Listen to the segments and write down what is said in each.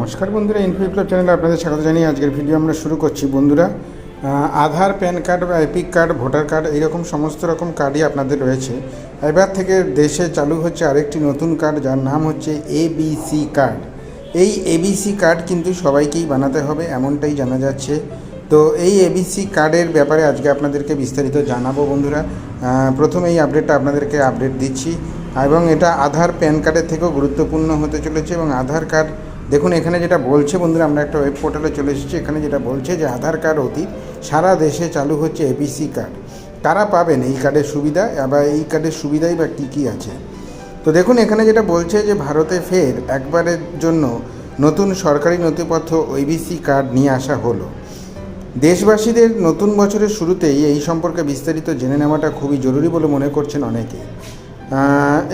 নমস্কার বন্ধুরা ইনফো বিপ্লব চ্যানেলে আপনাদের স্বাগত জানিয়ে আজকের ভিডিও আমরা শুরু করছি। বন্ধুরা আধার, প্যান কার্ড বা এপিক কার্ড, ভোটার কার্ড, এইরকম সমস্ত রকম কার্ডই আপনাদের রয়েছে। এবার থেকে দেশে চালু হচ্ছে আরেকটি নতুন কার্ড, যার নাম হচ্ছে এবিসি কার্ড। এই এবিসি কার্ড কিন্তু সবাইকেই বানাতে হবে, এমনটাই জানা যাচ্ছে। তো এই এবিসি কার্ডের ব্যাপারে আজকে আপনাদেরকে বিস্তারিত জানাব বন্ধুরা। প্রথমে এই আপডেটটা আপনাদেরকে আপডেট দিচ্ছি। এবং এটা আধার, প্যান কার্ডের থেকেও গুরুত্বপূর্ণ হতে চলেছে এবং আধার কার্ড দেখুন, এখানে যেটা বলছে বন্ধুরা, আমরা একটা ওয়েব পোর্টালে চলে এসেছি। এখানে যেটা বলছে যে আধার কার্ড অতীত, সারা দেশে চালু হচ্ছে এবিসি কার্ড কারা পাবেন এই কার্ডের সুবিধা আবার এই কার্ডের সুবিধাই বা কী কী আছে? তো দেখুন, এখানে যেটা বলছে যে ভারতে ফের একবারের জন্য নতুন সরকারি নথিপত্র ওইবিসি কার্ড নিয়ে আসা হলো। দেশবাসীদের নতুন বছরের শুরুতেই এই সম্পর্কে বিস্তারিত জেনে নেওয়াটা খুবই জরুরি বলে মনে করছেন অনেকে।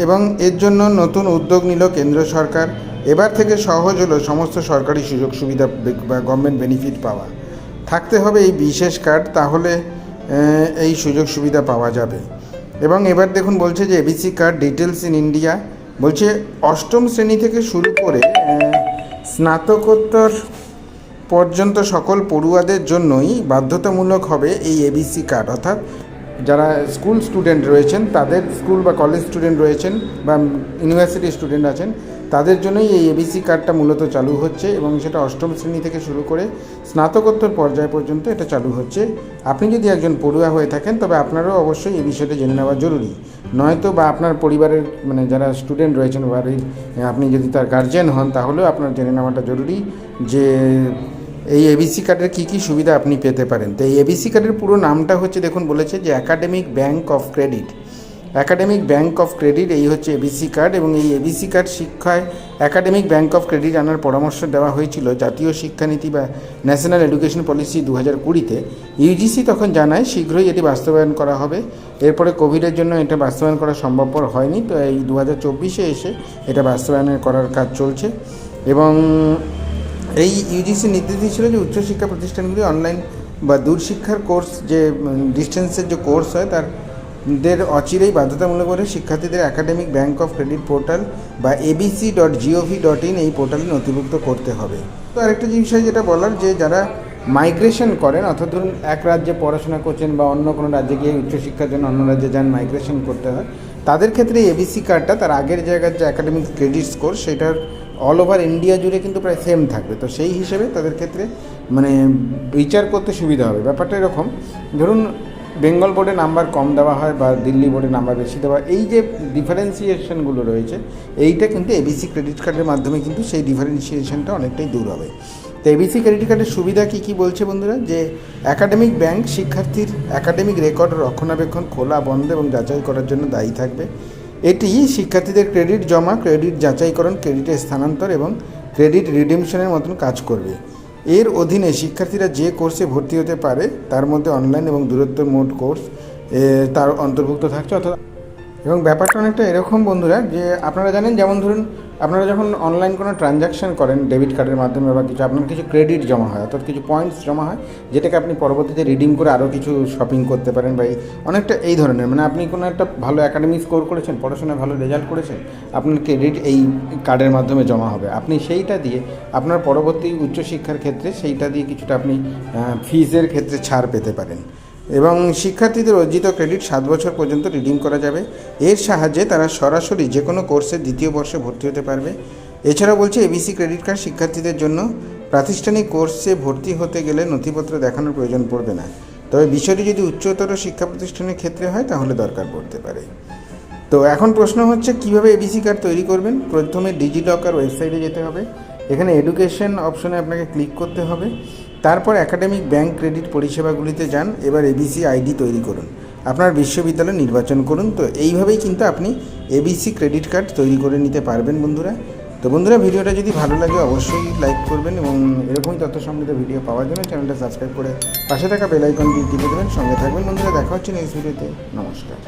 এবং এর জন্য নতুন উদ্যোগ নিল কেন্দ্র সরকার। এবার থেকে সহজ হলো সমস্ত সরকারি সুযোগ সুবিধা বা গভর্নমেন্ট বেনিফিট পাওয়া। থাকতে হবে এই বিশেষ কার্ড তাহলে এই সুযোগ সুবিধা পাওয়া যাবে। এবং এবার দেখুন বলছে যে ABC card details in India বলছে অষ্টম শ্রেণি থেকে শুরু করে স্নাতকোত্তর পর্যন্ত সকল পড়ুয়াদের জন্যই বাধ্যতামূলক হবে এই এবিসি কার্ড অর্থাৎ যারা স্কুল স্টুডেন্ট রয়েছেন, তাদের স্কুল বা কলেজ স্টুডেন্ট রয়েছেন বা ইউনিভার্সিটি স্টুডেন্ট আছেন, তাদের জন্যই এই এবিসি কার্ডটা মূলত চালু হচ্ছে এবং সেটা অষ্টম শ্রেণি থেকে শুরু করে স্নাতকোত্তর পর্যায় পর্যন্ত এটা চালু হচ্ছে। আপনি যদি একজন পড়ুয়া হয়ে থাকেন, তবে আপনারও অবশ্যই এই বিষয়টা জেনে নেওয়া জরুরি। নয়তো বা আপনার পরিবারের মানে যারা স্টুডেন্ট রয়েছেন, বাড়ির, আপনি যদি তার গার্জেন হন, তাহলেও আপনার জেনে নেওয়াটা জরুরি যে এই এবিসি কার্ডের কী কী সুবিধা আপনি পেতে পারেন? তো এই এবিসি কার্ডের পুরো নামটা হচ্ছে দেখুন বলেছে যে academic bank of credit academic bank of credit এই হচ্ছে এবিসি কার্ড এবং এই এবিসি কার্ড শিক্ষায় একাডেমিক ব্যাংক অফ ক্রেডিট আনার পরামর্শ দেওয়া হয়েছিল জাতীয় শিক্ষানীতি বা ন্যাশনাল এডুকেশন পলিসি দু হাজার কুড়িতে ইউজিসি তখন জানায় শীঘ্রই এটি বাস্তবায়ন করা হবে। এরপরে কোভিডের জন্য এটা বাস্তবায়ন করা সম্ভবপর হয়নি। তো এই দু হাজার চব্বিশে এসে এটা বাস্তবায়নের করার কাজ চলছে। এবং এই ইউজিসি নির্দেশ দিয়েছিল যে উচ্চশিক্ষা প্রতিষ্ঠানগুলি অনলাইন বা দূরশিক্ষার কোর্স যে ডিস্টেন্সের যে কোর্স হয় তার দের অচিরেই বাধ্যতামূলক করে শিক্ষার্থীদের academic bank of credit portal বা ABC dot gov dot in এই পোর্টালে নথিভুক্ত করতে হবে। তো আরেকটা বিষয় যেটা বলার, যে যারা মাইগ্রেশন করেন, অর্থাৎ ধরুন এক রাজ্যে পড়াশোনা করছেন বা অন্য কোনো রাজ্যে গিয়ে উচ্চশিক্ষার জন্য অন্য রাজ্যে যান মাইগ্রেশন করতে হয়, তাদের ক্ষেত্রে এবিসি কার্ডটা তার আগের জায়গার যে একাডেমিক ক্রেডিট স্কোর সেটার অল ওভার ইন্ডিয়া জুড়ে কিন্তু প্রায় সেম থাকবে। তো সেই হিসেবে তাদের ক্ষেত্রে মানে বিচার করতে সুবিধা হবে। ব্যাপারটা এরকম, ধরুন বেঙ্গল বোর্ডে নাম্বার কম দেওয়া হয় বা দিল্লি বোর্ডে নাম্বার বেশি দেওয়া এই যে ডিফারেন্সিয়েশনগুলো রয়েছে, এইটা কিন্তু এবিসি ক্রেডিট কার্ডের মাধ্যমে কিন্তু সেই ডিফারেন্সিয়েশনটা অনেকটাই দূর হবে। তো এবিসি ক্রেডিট কার্ডের সুবিধা কী কী বলছে বন্ধুরা? যে একাডেমিক ব্যাংক শিক্ষার্থীর একাডেমিক রেকর্ড রক্ষণাবেক্ষণ খোলা, বন্ধ এবং যাচাই করার জন্য দায়ী থাকবে। এটি শিক্ষার্থীদের ক্রেডিট জমা, ক্রেডিট যাচাইকরণ ক্রেডিটের স্থানান্তর এবং ক্রেডিট রিডিমশনের মতন কাজ করবে। এর অধীনে শিক্ষার্থীরা যে কোর্সে ভর্তি হতে পারে, তার মধ্যে অনলাইন এবং দূরত্ব মোট কোর্স তার অন্তর্ভুক্ত থাকছে, অর্থাৎ এবং ব্যাপারটা অনেকটা এরকম, বন্ধুরা, যে আপনারা জানেন, যেমন ধরুন আপনারা যখন অনলাইন কোনো ট্রানজাকশন করেন ডেবিট কার্ডের মাধ্যমে বা কিছু, আপনার কিছু ক্রেডিট জমা হয়, অর্থাৎ কিছু পয়েন্টস জমা হয়, যেটাকে আপনি পরবর্তীতে রিডিম করে আরও কিছু শপিং করতে পারেন বা অনেকটা এই ধরনের। মানে আপনি কোনো একটা ভালো একাডেমিক স্কোর করেছেন, পড়াশোনায় ভালো রেজাল্ট করেছেন, আপনার ক্রেডিট এই কার্ডের মাধ্যমে জমা হবে। আপনি সেইটা দিয়ে আপনার পরবর্তী উচ্চশিক্ষার ক্ষেত্রে সেইটা দিয়ে কিছুটা আপনি ফিজের ক্ষেত্রে ছাড় পেতে পারেন। এবং শিক্ষার্থীদের অর্জিত ক্রেডিট সাত বছর পর্যন্ত রিডিম করা যাবে। এর সাহায্যে তারা সরাসরি যে কোনো কোর্সে দ্বিতীয় বর্ষে ভর্তি হতে পারবে। এছাড়াও বলছে এবিসি ক্রেডিট কার্ড শিক্ষার্থীদের জন্য প্রাতিষ্ঠানিক কোর্সে ভর্তি হতে গেলে নথিপত্র দেখানোর প্রয়োজন পড়বে না। তবে বিষয়টি যদি উচ্চতর শিক্ষা প্রতিষ্ঠানের ক্ষেত্রে হয়, তাহলে দরকার পড়তে পারে। তো এখন প্রশ্ন হচ্ছে, কীভাবে এবিসি কার্ড তৈরি করবেন? প্রথমে ডিজিলকার ওয়েবসাইটে যেতে হবে। এখানে এডুকেশন অপশনে আপনাকে ক্লিক করতে হবে। তারপর একাডেমিক ব্যাংক ক্রেডিট পরিষেবাগুলিতে যান, এবার এবিসি আইডি তৈরি করুন। আপনার বিশ্ববিদ্যালয় নির্বাচন করুন। তো এইভাবেই কিন্তু আপনি এবিসি ক্রেডিট কার্ড তৈরি করে নিতে পারবেন বন্ধুরা। তো বন্ধুরা, ভিডিওটা যদি ভালো লাগে অবশ্যই লাইক করবেন এবং এরকমই তথ্য সমৃদ্ধ ভিডিও পাওয়ার জন্য চ্যানেলটা সাবস্ক্রাইব করে পাশে থাকা বেল আইকনটি টিপে দেবেন। সঙ্গে থাকবেন বন্ধুরা, দেখা হচ্ছে নেক্সট ভিডিওতে। নমস্কার।